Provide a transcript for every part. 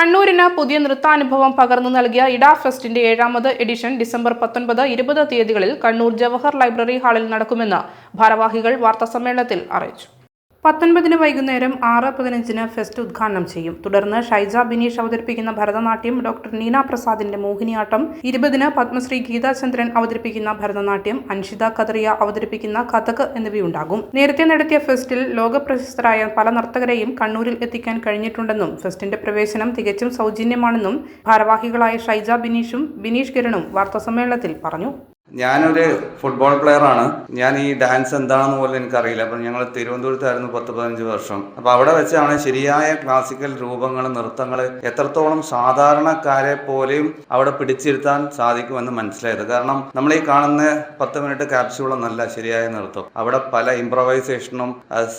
കണ്ണൂരിന് പുതിയ നൃത്താനുഭവം പകർന്നു നൽകിയ ഇടാ ഫെസ്റ്റിന്റെ ഏഴാമത് എഡിഷൻ ഡിസംബർ പത്തൊൻപത് ഇരുപത് തീയതികളിൽ കണ്ണൂർ ജവഹർ ലൈബ്രറി ഹാളിൽ നടക്കുമെന്ന് ഭാരവാഹികൾ വാർത്താസമ്മേളനത്തിൽ അറിയിച്ചു. പത്തൊൻപതിന് വൈകുന്നേരം ആറ് പതിനഞ്ചിന് ഫെസ്റ്റ് ഉദ്ഘാടനം ചെയ്യും. തുടർന്ന് ഷൈജ ബിനീഷ് അവതരിപ്പിക്കുന്ന ഭരതനാട്യം ഡോക്ടർ നീന പ്രസാദിന്റെ മോഹിനിയാട്ടം ഇരുപതിന് പത്മശ്രീ ഗീതാചന്ദ്രൻ അവതരിപ്പിക്കുന്ന ഭരതനാട്യം അൻഷിത കദറിയ അവതരിപ്പിക്കുന്ന കഥക് എന്നിവയുണ്ടാകും. നേരത്തെ നടത്തിയ ഫെസ്റ്റിൽ ലോകപ്രശസ്തരായ പല നർത്തകരെയും കണ്ണൂരിൽ എത്തിക്കാൻ കഴിഞ്ഞിട്ടുണ്ടെന്നും ഫെസ്റ്റിന്റെ പ്രവേശനം തികച്ചും സൗജന്യമാണെന്നും ഭാരവാഹികളായ ഷൈജ ബിനീഷും ബിനീഷ് കിരണും വാർത്താസമ്മേളനത്തിൽ പറഞ്ഞു. ഞാനൊരു ഫുട്ബോൾ പ്ലെയറാണ് ഞാൻ ഈ ഡാൻസ് എന്താണെന്ന് പോലും എനിക്കറിയില്ല. അപ്പം ഞങ്ങൾ തിരുവനന്തപുരത്തായിരുന്നു പത്ത് പതിനഞ്ച് വർഷം. അപ്പോൾ അവിടെ വെച്ചാണ് ശരിയായ ക്ലാസിക്കൽ രൂപങ്ങൾ നൃത്തങ്ങൾ എത്രത്തോളം സാധാരണക്കാരെ പോലെയും അവിടെ പിടിച്ചിരുത്താൻ സാധിക്കുമെന്ന് മനസ്സിലായത്. കാരണം നമ്മൾ ഈ കാണുന്ന പത്ത് മിനിറ്റ് ക്യാപ്സ്യൂളൊന്നല്ല ശരിയായ നൃത്തം. അവിടെ പല ഇംപ്രവൈസേഷനും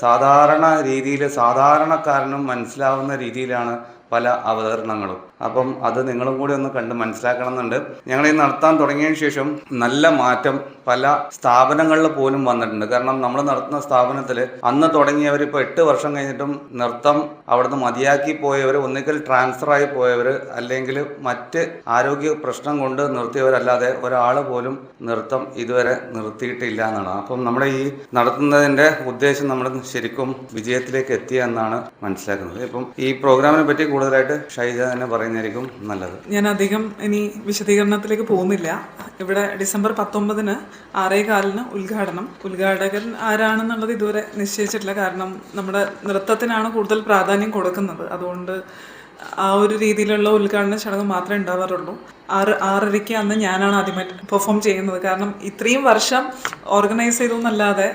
സാധാരണ രീതിയിൽ സാധാരണക്കാരനും മനസ്സിലാവുന്ന രീതിയിലാണ് പല അവതരണങ്ങളും. അപ്പം അത് നിങ്ങളും കൂടി ഒന്ന് കണ്ട് മനസ്സിലാക്കണം എന്നുണ്ട് ഞങ്ങൾ ഈ നടത്താൻ തുടങ്ങിയതിന് ശേഷം നല്ല മാറ്റം പല സ്ഥാപനങ്ങളിൽ പോലും വന്നിട്ടുണ്ട്. കാരണം നമ്മൾ നടത്തുന്ന സ്ഥാപനത്തിൽ അന്ന് തുടങ്ങിയവർ ഇപ്പോൾ എട്ട് വർഷം കഴിഞ്ഞിട്ടും നൃത്തം അവിടുന്ന് മതിയാക്കി പോയവർ ഒന്നുകിൽ ട്രാൻസ്ഫറായി പോയവർ അല്ലെങ്കിൽ മറ്റ് ആരോഗ്യ പ്രശ്നം കൊണ്ട് നിർത്തിയവരല്ലാതെ ഒരാൾ പോലും നൃത്തം ഇതുവരെ നിർത്തിയിട്ടില്ല എന്നാണ്. അപ്പം നമ്മുടെ ഈ നടത്തുന്നതിന്റെ ഉദ്ദേശം നമ്മൾ ശരിക്കും വിജയത്തിലേക്ക് എത്തിയ എന്നാണ് മനസ്സിലാക്കുന്നത്. ഇപ്പം ഈ പ്രോഗ്രാമിനെ പറ്റി കൂടുതലായിട്ട് ഷൈജ തന്നെ പറയുന്നതായിരിക്കും നല്ലത്. ഞാൻ അധികം ഇനി വിശദീകരണത്തിലേക്ക് പോകുന്നില്ല. ഇവിടെ ഡിസംബർ പത്തൊമ്പതിന് ആറേ കാലിന് ഉദ്ഘാടനം. ഉദ്ഘാടകൻ ആരാണെന്നുള്ളത് ഇതുവരെ നിശ്ചയിച്ചിട്ടില്ല. കാരണം നമ്മുടെ നൃത്തത്തിനാണ് കൂടുതൽ പ്രാധാന്യം കൊടുക്കുന്നത്. അതുകൊണ്ട് ആ ഒരു രീതിയിലുള്ള ഉദ്ഘാടന ചടങ്ങ് മാത്രമേ ഉണ്ടാവാറുള്ളൂ. ആറ് ആറരയ്ക്ക് അന്ന് ഞാനാണ് ആദ്യമായി പെർഫോം ചെയ്യുന്നത്. കാരണം ഇത്രയും വർഷം ഓർഗനൈസ് ചെയ്തു എന്നല്ലാതെ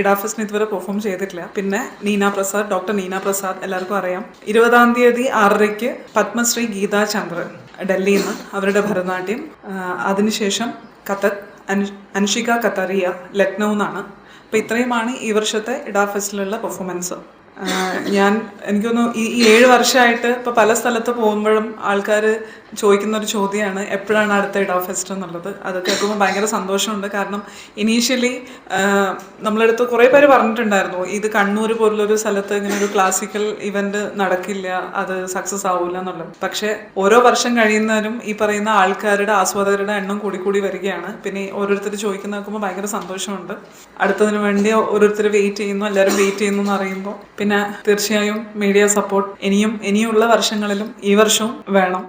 ഇഡാഫസ്റ്റിന് ഇതുവരെ പെർഫോം ചെയ്തിട്ടില്ല. പിന്നെ നീന പ്രസാദ് ഡോക്ടർ നീന പ്രസാദ് എല്ലാവർക്കും അറിയാം. ഇരുപതാം തീയതി ആറരയ്ക്ക് പത്മശ്രീ ഗീതാ ചന്ദ്രൻ ഡൽഹിയിൽ നിന്ന് അവരുടെ ഭരതനാട്യം. അതിനുശേഷം കഥക് അനുഷിക കത്തറിയ ലക്നൗ എന്നാണ്. അപ്പോൾ ഇത്രയുമാണ് ഈ വർഷത്തെ ഇഡാഫസിലുള്ള പെർഫോമൻസ് ഞാൻ എനിക്കൊന്ന് ഈ ഈ ഏഴ് വർഷമായിട്ട് ഇപ്പോൾ പല സ്ഥലത്ത് പോകുമ്പോഴും ആൾക്കാർ ചോദിക്കുന്ന ഒരു ചോദ്യമാണ് എപ്പോഴാണ് അടുത്ത ഇടാ ഫെസ്റ്റ് എന്നുള്ളത്? അത് കേൾക്കുമ്പോൾ ഭയങ്കര സന്തോഷമുണ്ട്. കാരണം ഇനീഷ്യലി നമ്മളടുത്ത് കുറേ പേര് പറഞ്ഞിട്ടുണ്ടായിരുന്നു ഇത് കണ്ണൂർ പോലുള്ളൊരു സ്ഥലത്ത് ഇങ്ങനെ ഒരു ക്ലാസിക്കൽ ഇവന്റ് നടക്കില്ല അത് സക്സസ് ആവില്ല എന്നുള്ളത്. പക്ഷേ ഓരോ വർഷം കഴിയുന്നതിനും ഈ പറയുന്ന ആൾക്കാരുടെ ആസ്വാദകരുടെ എണ്ണം കൂടി കൂടി വരികയാണ്. പിന്നെ ഓരോരുത്തർ ചോദിക്കുന്ന നോക്കുമ്പോൾ ഭയങ്കര സന്തോഷമുണ്ട്. അടുത്തതിന് വേണ്ടി ഓരോരുത്തർ വെയിറ്റ് ചെയ്യുന്നു എല്ലാവരും വെയിറ്റ് ചെയ്യുന്നു എന്ന് അറിയുമ്പോൾ പിന്നെ തീർച്ചയായും മീഡിയ സപ്പോർട്ട് ഇനിയും ഇനിയുള്ള വർഷങ്ങളിലും ഈ വർഷവും വേണം.